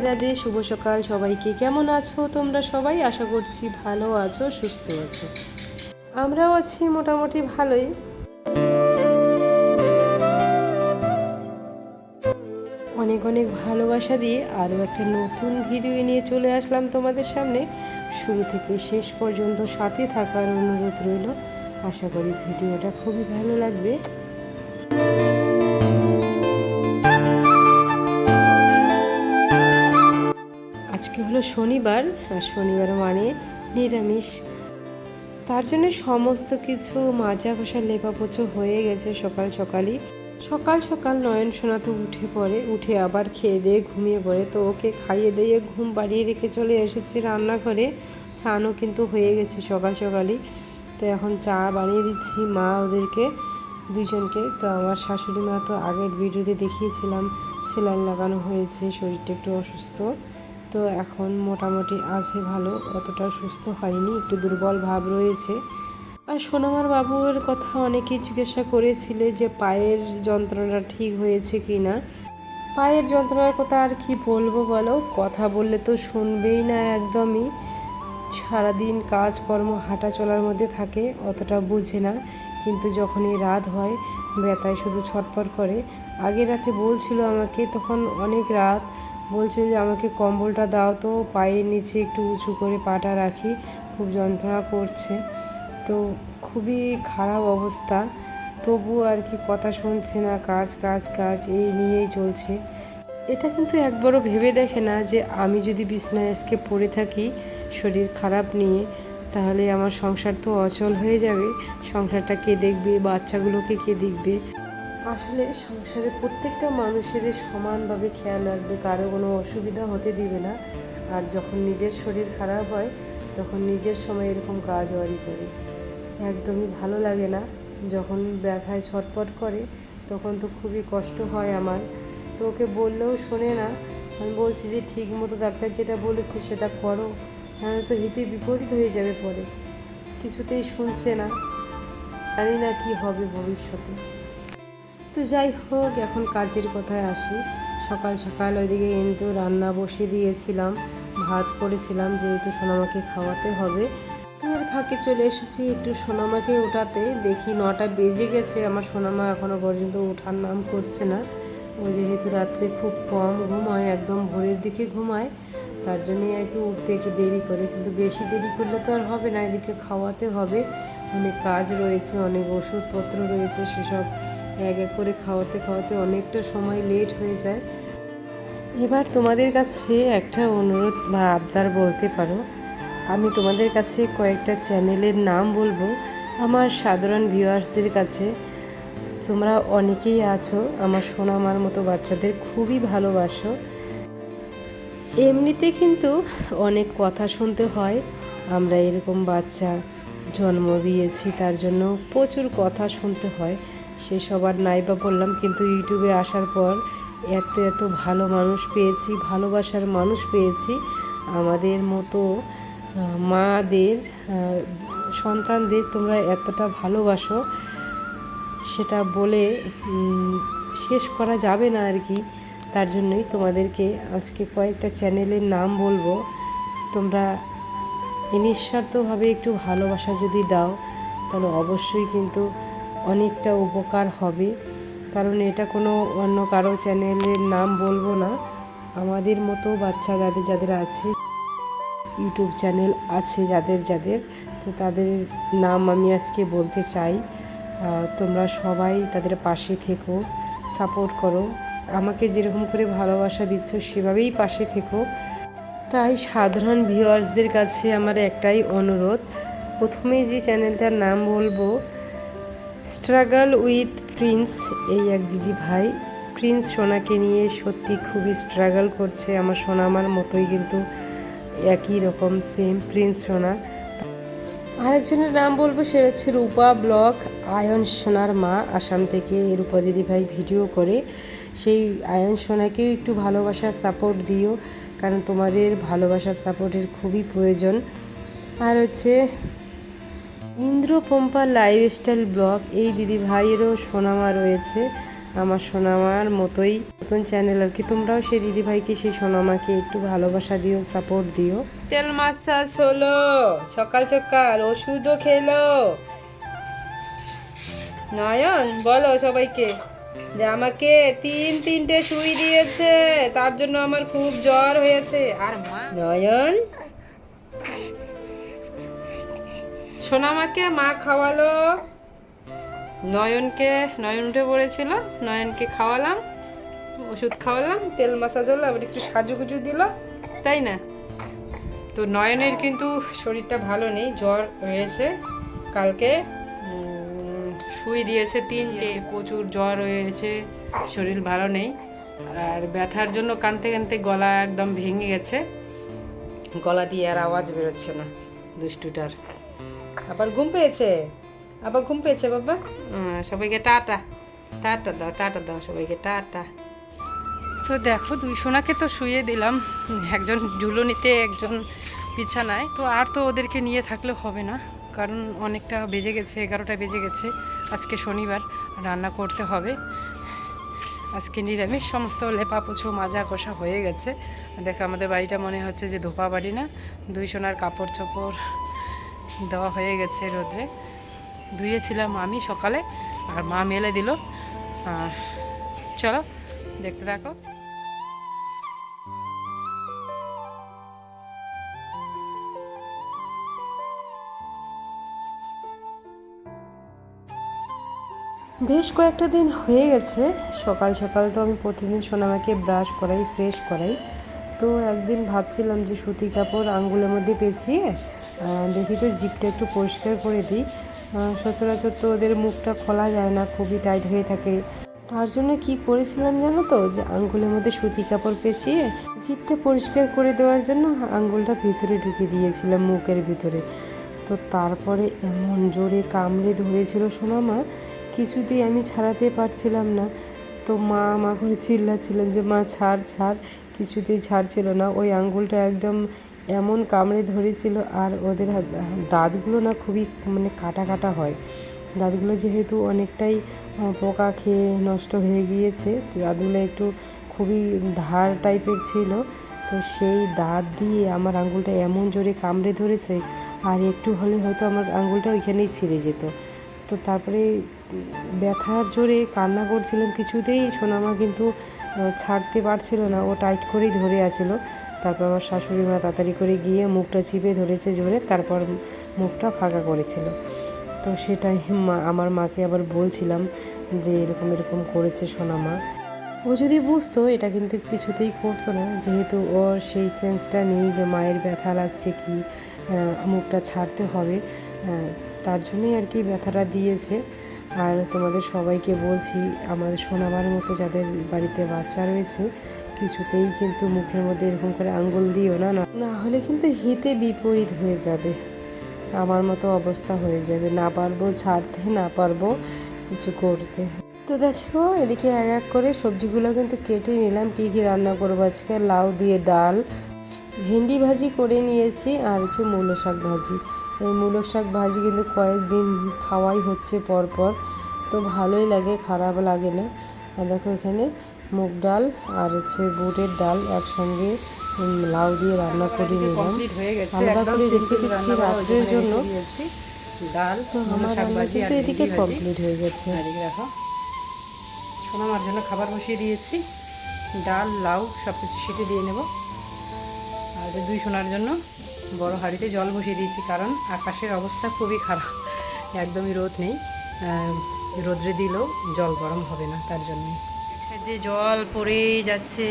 রাধে রাধে, শুভ সকাল সবাইকে। কেমন আছো তোমরা সবাই? আশা করছি ভালো আছো, সুস্থ আছো। আমরাও আছি মোটামুটি ভালোই। অনেক অনেক ভালোবাসা দিয়ে আরও একটা নতুন ভিডিও নিয়ে চলে আসলাম তোমাদের সামনে। শুরু থেকে শেষ পর্যন্ত সাথে থাকার অনুরোধ রইল। আশা করি ভিডিওটা খুবই ভালো লাগবে। শনিবার, আর শনিবার মানে নিরামিষ। তার জন্য সমস্ত কিছু মাজা ঘষা লেপা পোছো হয়ে গেছে সকাল সকালই। সকাল সকাল নয়ন সোনা তো উঠে পড়ে, উঠে আবার খেয়ে দিয়ে ঘুমিয়ে পড়ে। তো ওকে খাইয়ে দিয়ে ঘুম বাড়িয়ে রেখে চলে এসেছি রান্নাঘরে। স্নানও কিন্তু হয়ে গেছে সকাল সকালই। তো এখন চা বানিয়ে দিচ্ছি মা ওদেরকে, দুজনকে। তো আমার শাশুড়ি মা তো আগের ভিডিওতে দেখিয়েছিলাম সেলাইন লাগানো হয়েছে, শরীরটা একটু অসুস্থ। তো এখন মোটামুটি আছে ভালো, অতটা সুস্থ হয়নি, একটু দুর্বল ভাব রয়েছে। আর সোনামার বাবুর কথা অনেকেই জিজ্ঞাসা করেছিলে যে পায়ের যন্ত্রণা ঠিক হয়েছে কি না পায়ের যন্ত্রণার কথা আর কি বলব বলো? কথা বললে তো শুনবেই না একদমই। সারাদিন কাজকর্ম হাঁটা চলার মধ্যে থাকে, অতটা বুঝে না। কিন্তু যখনই রাত হয়, ব্যথায় শুধু ছটফট করে। আগে রাতে বলছিল আমাকে, তখন অনেক রাত বলছে যে, আমাকে কম্বলটা দাও তো, পায়ের নিচে একটু উঁচু করে পাটা রাখি, খুব যন্ত্রণা করছে। তো খুবই খারাপ অবস্থা। তবু আর কি কথা শুনছে না, কাজ কাজ কাজ, এই নিয়েই চলছে। এটা কিন্তু একবারও ভেবে দেখে না যে, আমি যদি বিছনায় আজকে পড়ে থাকি, শরীর খারাপ নিয়ে, তাহলে আমার সংসার তো অচল হয়ে যাবে। সংসারটা কে দেখবে? বাচ্চাগুলোকে কে দেখবে? আসলে সংসারে প্রত্যেকটা মানুষের সমানভাবে খেয়াল রাখবে, কারও কোনো অসুবিধা হতে দিবে না। আর যখন নিজের শরীর খারাপ হয়, তখন নিজের সময় এরকম কাজ ওয়ারি করে। একদমই ভালো লাগে না। যখন ব্যথায় ছটপট করে, তখন তো খুবই কষ্ট হয় আমার। তো ওকে বললেও শোনে না। আমি বলছি যে, ঠিক মতো ডাক্তার যেটা বলেছে সেটা করো। নাহলে তো হিতে বিপরীত হয়ে যাবে পরে। কিছুতেই শুনছে না। জানি না কি হবে ভবিষ্যতে। তো যাই হোক, এখন কাজের কথায় আসি। সকাল সকাল ওইদিকে কিন্তু রান্না বসিয়ে দিয়েছিলাম, ভাত করেছিলাম, যেহেতু সোনামাকে খাওয়াতে হবে। তো এর ফাঁকে চলে এসেছি একটু সোনামাকে ওঠাতে দেখি নটা বেজে গেছে, আমার সোনামা এখনও পর্যন্ত ওঠার নাম করছে না। ও যেহেতু রাত্রে খুব কম ঘুমায়, একদম ভোরের দিকে ঘুমায়, তার জন্যই আর কি উঠতে একটু দেরি করে। কিন্তু বেশি দেরি করলে তো আর হবে না, এদিকে খাওয়াতে হবে। অনেক কাজ রয়েছে, অনেক ওষুধপত্র রয়েছে, সেসব এক এক করে খাওয়াতে খাওয়াতে অনেকটা সময় লেট হয়ে যায়। এবার তোমাদের কাছে একটা অনুরোধ বা আবদার বলতে পারো। আমি তোমাদের কাছে কয়েকটা চ্যানেলের নাম বলব। আমার সাধারণ ভিউয়ার্সদের কাছে তোমরা অনেকেই আছো, আমার সোনামার মতো বাচ্চাদের খুবই ভালোবাসো। এমনিতে কিন্তু অনেক কথা শুনতে হয়, আমরা এরকম বাচ্চা জন্ম দিয়েছি, তার জন্য প্রচুর কথা শুনতে হয়। সে সবার নাইবা বললাম, কিন্তু ইউটিউবে আসার পর এত এত ভালো মানুষ পেয়েছি, ভালোবাসার মানুষ পেয়েছি। আমাদের মতো মাদের সন্তানদের তোমরা এতটা ভালোবাসো, সেটা বলে শেষ করা যাবে না আর কি। তার জন্যই তোমাদেরকে আজকে কয়েকটা চ্যানেলের নাম বলব। তোমরা নিঃস্বার্থভাবে একটু ভালোবাসা যদি দাও, তাহলে অবশ্যই কিন্তু অনেকটা উপকার হবে। কারণ এটা কোনো অন্য কারও চ্যানেলের নাম বলব না। আমাদের মতো বাচ্চা যাদের যাদের আছে ইউটিউব চ্যানেল আছে যাদের যাদের, তো তাদের নাম আমি আজকে বলতে চাই। তোমরা সবাই তাদের পাশে থেকো সাপোর্ট করো। আমাকে যেরকম করে ভালোবাসা দিচ্ছ সেভাবেই পাশে থেকো। তাই সাধারণ ভিউয়ার্সদের কাছে আমার একটাই অনুরোধ। প্রথমেই যে চ্যানেলটার নাম বলব স্ট্রাগল উইথ প্রিন্স এই এক দিদি ভাই। প্রিন্স সোনাকে নিয়ে সত্যি খুবই স্ট্রাগল করছে। আমার সোনা আমার মতোই কিন্তু একই রকম সেম প্রিন্স সোনা। আরেকজনের নাম বলব সেটা হচ্ছে রূপা ব্লক আয়ন সোনার মা, আসাম থেকে রূপা দিদি ভাই ভিডিও করে। সেই আয়ন সোনাকেও একটু ভালোবাসার সাপোর্ট দিও, কারণ তোমাদের ভালোবাসার সাপোর্টের খুবই প্রয়োজন। আর হচ্ছে ইন্দ্রপম্পা লাইফস্টাইল ব্লগ, এই দিদি ভাইয়েরও সোনামা রয়েছে। আমার সোনামার মতোই নতুন চ্যানেল আর কি। তোমরাও সেই দিদিভাইকে, সেই সোনামাকে একটু ভালোবাসা দিও সাপোর্ট দিও। তেল মাসাজ হলো, সকাল সকাল ওষুধও খেলো। নয়ন, বলো সবাইকে যে আমাকে তিন তিনটে সুই দিয়েছে, তার জন্য আমার খুব জ্বর হয়েছে। আর নয়ন? সোনামাকে মা খাওয়ালো। নয়নকে, নয়ন উঠে পড়েছিল, নয়নকে খাওয়ালাম, ওষুধ খাওয়ালাম, তেল মাসাজ হলো, আবার একটু সাজুগুজু দিল, তাই না? তো নয়নের কিন্তু শরীরটা ভালো নেই, জ্বর হয়েছে কালকে শুই দিয়েছে তিনটে, প্রচুর জ্বর হয়েছে, শরীর ভালো নেই, আর ব্যথার জন্য কানতে কানতে গলা একদম ভেঙে গেছে, গলা দিয়ে আর আওয়াজ বেরোচ্ছে না, দুষ্টুটার। আবার ঘুম পেয়েছে? আবার ঘুম পেয়েছে বাবা? হুম, সবাইকে টাটা। টাটা দাও টাটা দাও সবাইকে টাটা। তো দেখো দুই সোনাকে তো শুয়ে দিলাম। একজন ঝুলনিতে একজন বিছানায়। তো আর তো ওদেরকে নিয়ে থাকলে হবে না। কারণ অনেকটা বেজে গেছে এগারোটা বেজে গেছে। আজকে শনিবার রান্না করতে হবে। আজকে নিরামিষ সমস্ত লেপা পোছো মাজা কষা হয়ে গেছে। দেখো আমাদের বাড়িটা মনে হচ্ছে যে ধোপা বাড়ি না। দুই সোনার কাপড় চোপড় দেওয়া হয়ে গেছে রোদ্রে। ধুয়েছিলাম আমি সকালে, আর মা মেলে দিল। চলো, দেখতে থাকো। বেশ কয়েকটা দিন হয়ে গেছে। সকাল সকাল তো আমি প্রতিদিন সোনামাকে ব্রাশ করাই ফ্রেশ করাই। তো একদিন ভাবছিলাম যে সুতি কাপড় আঙ্গুলের মধ্যে পেঁচিয়ে দেখি তো জিপটা একটু পরিষ্কার করে দিই। সচরাচর তো ওদের মুখটা খোলা যায় না, খুবই টাইট হয়ে থাকে। তার জন্য কি করেছিলাম জানো তো? যে আঙ্গুলের মধ্যে সুতি কাপড় পেঁচিয়ে জিপটা পরিষ্কার করে দেওয়ার জন্য আঙ্গুলটা ভিতরে ঢুকে দিয়েছিলাম, মুখের ভিতরে। তো তারপরে এমন জোরে কামড়ে ধরেছিল সোনামা কিছুতেই আমি ছাড়াতে পারছিলাম না। তো মা মা করে চিল্লাচ্ছিলেন যে, মা, ছাড় ছাড়। কিছুতেই ছাড়ছিল না। ওই আঙ্গুলটা একদম এমন কামড়ে ধরেছিল আর ওদের দাঁতগুলো না খুবই মানে কাটা কাটা হয়। দাঁতগুলো যেহেতু অনেকটাই পোকা খেয়ে নষ্ট হয়ে গিয়েছে, দাঁতগুলো একটু খুবই ধার টাইপের ছিল। তো সেই দাঁত দিয়ে আমার আঙ্গুলটা এমন জোরে কামড়ে ধরেছে, আর একটু হলে হয়তো আমার আঙ্গুলটা ওইখানেই ছিঁড়ে যেত। তো তারপরে ব্যথার জোরে কান্না করছিলাম কিছুতেই, সোনামা কিন্তু ছাড়তে পারছিল না, ও টাইট করেই ধরে আছিল। তারপর আমার শাশুড়ি মা তাড়াতাড়ি করে গিয়ে মুখটা চিপে ধরেছে জোরে, তারপর মুখটা ফাঁকা করেছিল। তো সেটাই মা, আমার মাকে আবার বলছিলাম যে এরকম এরকম করেছে সোনা মা। ও যদি বুঝতো, এটা কিন্তু কিছুতেই করতো না। যেহেতু ওর সেই সেন্সটা নেই যে মায়ের ব্যথা লাগছে কি মুখটা ছাড়তে হবে তার জন্যই আর কি ব্যথাটা দিয়েছে। আর তোমাদের সবাইকে বলছি আমাদের সোনাবার মতো যাদের বাড়িতে বাচ্চা রয়েছে কিছুতেই কিন্তু মুখের মধ্যে এরকম করে আঙ্গুল দিও না, না- হলে কিন্তু হিতে বিপরীত হয়ে যাবে। আমার মতো অবস্থা হয়ে যাবে। না পারব ছাড়তে, না পারব কিছু করতে। তো দেখো, এদিকে এক এক করে সবজিগুলো কিন্তু কেটে নিলাম। কী কী রান্না করব আজকে? লাউ দিয়ে ডাল। ভেন্ডি ভাজি করে নিয়েছি আর হচ্ছে মূলো শাক ভাজি। এই মূলো শাক ভাজি কিন্তু কয়েকদিন খাওয়াই হচ্ছে পর পর তো ভালোই লাগে, খারাপ লাগে না। আর দেখো এখানে মুগ ডাল আর হচ্ছে বুটের ডাল একসঙ্গে লাউ দিয়ে রান্না করে নিলাম। আলাদা করে রেখে দিচ্ছি রাত্রের জন্য। ডাল তো আমার রান্না কিন্তু এদিকে কমপ্লিট হয়ে গেছে। দেখো সোনামার জন্য খাবার বসিয়ে দিয়েছি। ডাল লাউ সব কিছু সিটে দিয়ে নেব। আর দুই সোনার জন্য বড় হাঁড়িতে জল বসিয়ে দিয়েছি কারণ আকাশের অবস্থা খুবই খারাপ। একদমই রোদ নেই। রোদ্রে দিলেও জল গরম হবে না তার জন্যই যে জল পড়েই যাচ্ছে।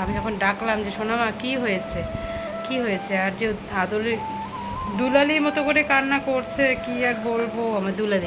আমি যখন ডাকলাম যে সোনামা কি হয়েছে? কি হয়েছে? আর যে আদরে দুলালির মতো করে কান্না করছে কি আর বলব? আমার দুলালি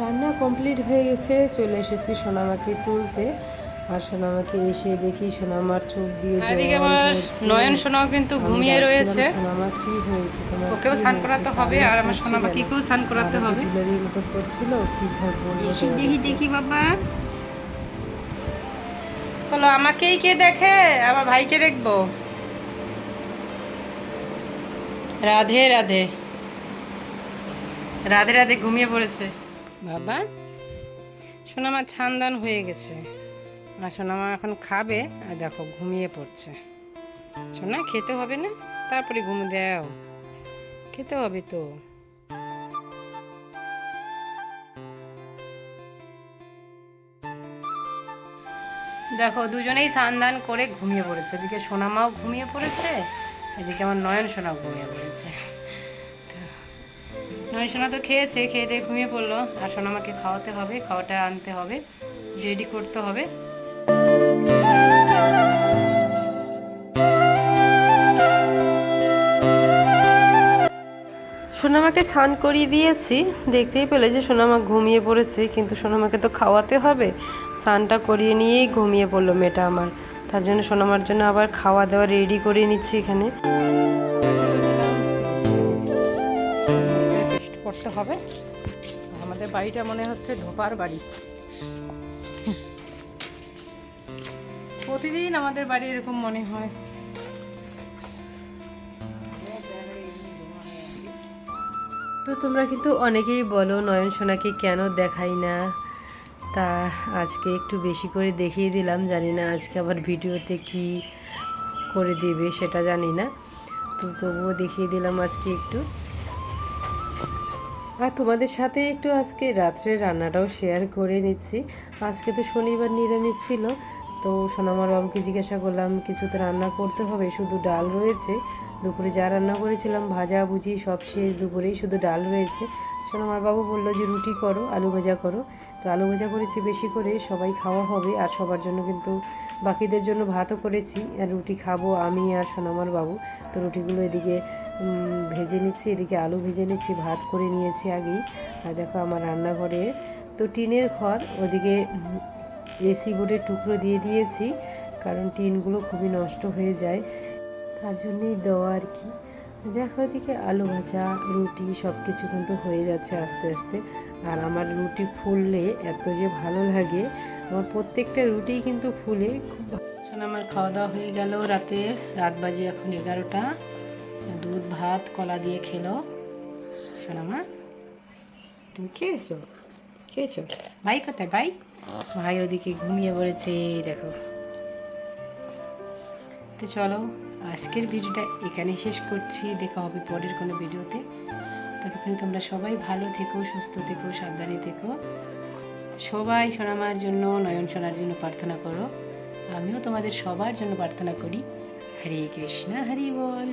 রান্না কমপ্লিট হয়ে গেছে চলে এসেছি সোনামাকে তুলতে। আর সোনামাকে এসে দেখি সোনামার চোখ দিয়ে এদিকে আমার নয়ন সোনাও কিন্তু ঘুমিয়ে রয়েছে। সোনামা কি হয়েছে? তোমার ওকেও স্নান করাতে হবে আর আমার সোনা কান্না পাখিকেও স্নান করাতে হবে। মতো করছিল কি দেখি দেখি বাবা। বলো, আমাকেই কে দেখে? আমার ভাইকে দেখব। রাধে রাধে। রাধে রাধে ঘুমিয়ে পড়েছে। বাবা, সোনামা ছানদান হয়ে গেছে। আর সোনামা এখন খাবে, আর দেখো ঘুমিয়ে পড়ছে। সোনা, খেতে হবে না? তারপরে ঘুম দাও। খেতে হবে তো। দেখো, দুজনেই স্নান করে ঘুমিয়ে পড়েছে। এদিকে সোনামাও ঘুমিয়ে পড়েছে, এদিকে আমার নয়ন সোনাও ঘুমিয়ে পড়েছে। নয়ন সোনা তো খেয়েছে, খেয়ে দিয়ে ঘুমিয়ে পড়ল। আর সোনামাকে খাওয়াতে হবে, খাওয়াটা আনতে হবে, রেডি করতে হবে। সোনামাকে স্নান করিয়ে দিয়েছি। দেখতেই পেলে যে সোনামা ঘুমিয়ে পড়েছে, কিন্তু সোনামাকে তো খাওয়াতে হবে। স্নানটা করিয়ে নিয়েই ঘুমিয়ে পড়ল মেয়েটা আমার। তার জন্য সোনামার জন্য আবার খাওয়া দাওয়া রেডি করে নিচ্ছি এখানে। করতে হবে। আমাদের বাড়িটা মনে হচ্ছে ধোপার বাড়ি। প্রতিদিন আমাদের বাড়ি এরকম মনে হয়। তো তোমরা কিন্তু অনেকেই বলো নয়ন সোনাকে কেন দেখাই না? তা আজকে একটু বেশি করে দেখিয়ে দিলাম। জানি না আজকে আবার ভিডিওতে কি করে দেবে সেটা জানি না। তো তবুও দেখিয়ে দিলাম আজকে একটু। আর তোমাদের সাথে একটু আজকে রাত্রে রান্নাটাও শেয়ার করে নিচ্ছি। আজকে তো শনিবার নিরামিষ ছিল, তো সোনামার বাবুকে জিজ্ঞাসা করলাম, কিছু তো রান্না করতে হবে, শুধু ডাল রয়েছে। দুপুরে যা রান্না করেছিলাম, ভাজা, ভুজি সব শেষ, দুপুরেই শুধু ডাল রয়েছে। সোনামার বাবু বলল যে, রুটি করো, আলু ভাজা করো। তো আলু ভাজা করেছি, বেশি করে সবাই খাওয়া হবে আর সবার জন্য কিন্তু বাকিদের জন্য ভাতও করেছি। আর রুটি খাব আমি আর সোনামার বাবু তো রুটিগুলো এদিকে ভেজে নিচ্ছি, এদিকে আলু ভেজে নিচ্ছি, ভাত করে নিয়েছি আগেই। আর দেখো আমার রান্নাঘরে তো টিনের ঘর ওদিকে এসি বোর্ডের টুকরো দিয়ে দিয়েছি, কারণ টিনগুলো খুবই নষ্ট হয়ে যায়। তার জন্যই দেওয়া আর কি। দেখো এদিকে আলু ভাজা, রুটি সব কিছু কিন্তু হয়ে যাচ্ছে আস্তে আস্তে। আর আমার রুটি ফুললে এত যে ভালো লাগে, আমার প্রত্যেকটা রুটিই কিন্তু ফুলে। খুব শোন আমার খাওয়া দাওয়া হয়ে গেল রাতের রাত বাজে এখন এগারোটা। দুধ, ভাত, কলা দিয়ে খেলো। শোন আমার তুমি খেয়েছো? খেয়েছো? ভাই কোথায় ভাই? ভাই ওদিকে ঘুমিয়ে পড়েছে, দেখো। তো চলো। আজকের ভিডিওটা এখানেই শেষ করছি। দেখা হবে পরের কোনো ভিডিওতে ততক্ষণে তোমরা সবাই ভালো থেকো, সুস্থ থেকো, সাবধানে থেকো। সবাই সোনামার জন্য, নয়ন সোনার জন্য প্রার্থনা করো। আমিও তোমাদের সবার জন্য প্রার্থনা করি। হরে কৃষ্ণ, হরি বল।